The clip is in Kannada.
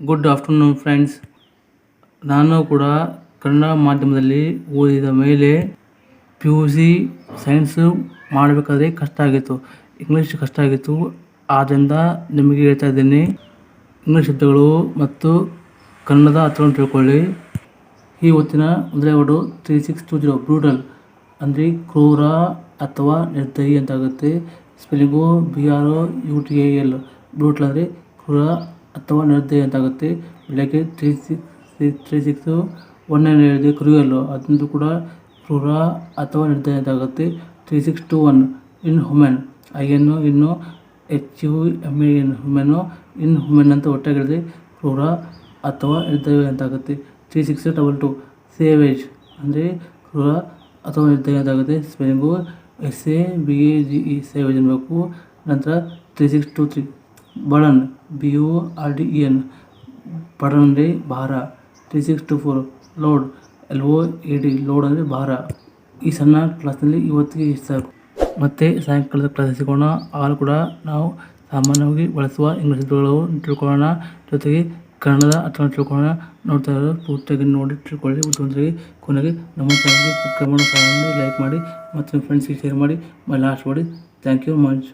ಗುಡ್ ಆಫ್ಟರ್ನೂನ್ ಫ್ರೆಂಡ್ಸ್ ನಾನು ಕೂಡ ಕನ್ನಡ ಮಾಧ್ಯಮದಲ್ಲಿ ಓದಿದ ಮೇಲೆ ಪಿ ಯು ಸಿ ಸೈನ್ಸು ಮಾಡಬೇಕಾದ್ರೆ ಕಷ್ಟ ಆಗಿತ್ತು. ಇಂಗ್ಲೀಷ್ ಕಷ್ಟ ಆಗಿತ್ತು. ಆದ್ದರಿಂದ ನಿಮಗೆ ಹೇಳ್ತಾ ಇದ್ದೀನಿ ಇಂಗ್ಲೀಷ್ ಶಬ್ದಗಳು ಮತ್ತು ಕನ್ನಡದ ಅರ್ಥವನ್ನು ತಿಳ್ಕೊಳ್ಳಿ. ಈ ಹೊತ್ತಿನ ಮೊದಲೇ word three six two zero brutal ಅಂದರೆ ಕ್ರೂರ ಅಥವಾ ನಿರ್ದಯಿ ಅಂತಾಗುತ್ತೆ spelling B R O U T L brutal ಅಂದರೆ ಕ್ರೂರ ಅಥವಾ ನಿರ್ದಯಿ ಅಂತ ಆಗುತ್ತೆ ಬೆಳಗ್ಗೆ three six three six one nine ಹೇಳಿದೆ ಕ್ರೂಯಲ್ಲು. ಅದಂತೂ ಕೂಡ ಕ್ರೂರ ಅಥವಾ ನಿರ್ದಯ ಅಂತ ಆಗುತ್ತೆ three six two one inhuman. ಐಯನ್ನು ಇನ್ನು H U M N human. Inhuman ಅಂತ ಒಟ್ಟಾಗಿ ಹೇಳಿದೆ ಕ್ರೂರ ಅಥವಾ ನಿರ್ದಯ ಅಂತ ಆಗುತ್ತೆ three six double two savage. ಅಂದರೆ ಕ್ರೂರ ಅಥವಾ ನಿರ್ದಯ ಅಂತ ಆಗುತ್ತೆ spelling S A B A G E savage ಅನ್ನಬೇಕು. ನಂತರ three six two three burden, B U R D E N burden ಅಂದರೆ ಭಾರ, three six two four, load, L O A D, load ಅಂದರೆ ಭಾರ. ಈ ಸಣ್ಣ ಕ್ಲಾಸ್ನಲ್ಲಿ ಇವತ್ತಿಗೆ ಸಾಕು? ಮತ್ತು ಸಾಯಂಕಾಲದ ಕ್ಲಾಸ್ ಸಿಗೋಣ ಆಲ್ ಕೂಡ ನಾವು ಸಾಮಾನ್ಯವಾಗಿ ಬಳಸುವ ಇಂಗ್ಲೀಷ್ ಶಬ್ದಗಳು ತಿಳ್ಕೊಳ್ಳೋಣ. ಜೊತೆಗೆ ಕನ್ನಡದ ಅಥವಾ ತಿಳ್ಕೊಳ್ಳೋಣ. ನೋಡ್ತಾ ಇರೋದು ಪೂರ್ತಿಯಾಗಿ ನೋಡಿ ತಿಳ್ಕೊಳ್ಳಿ. ಉತ್ತಮವಾಗಿ ಕೊನೆಗೆ ನಮ್ಮ ಚಾನಲ್ಗೆ ಸಬ್ಸ್ಕ್ರೈಬ್ ಮಾಡೋ ಲೈಕ್ ಮಾಡಿ ಮತ್ತು ನಿಮ್ಮ ಫ್ರೆಂಡ್ಸಿಗೆ ಶೇರ್ ಮಾಡಿ. ಲಾಸ್ಟ್ ಮಾಡಿ ಥ್ಯಾಂಕ್ ಯು ಮಚ್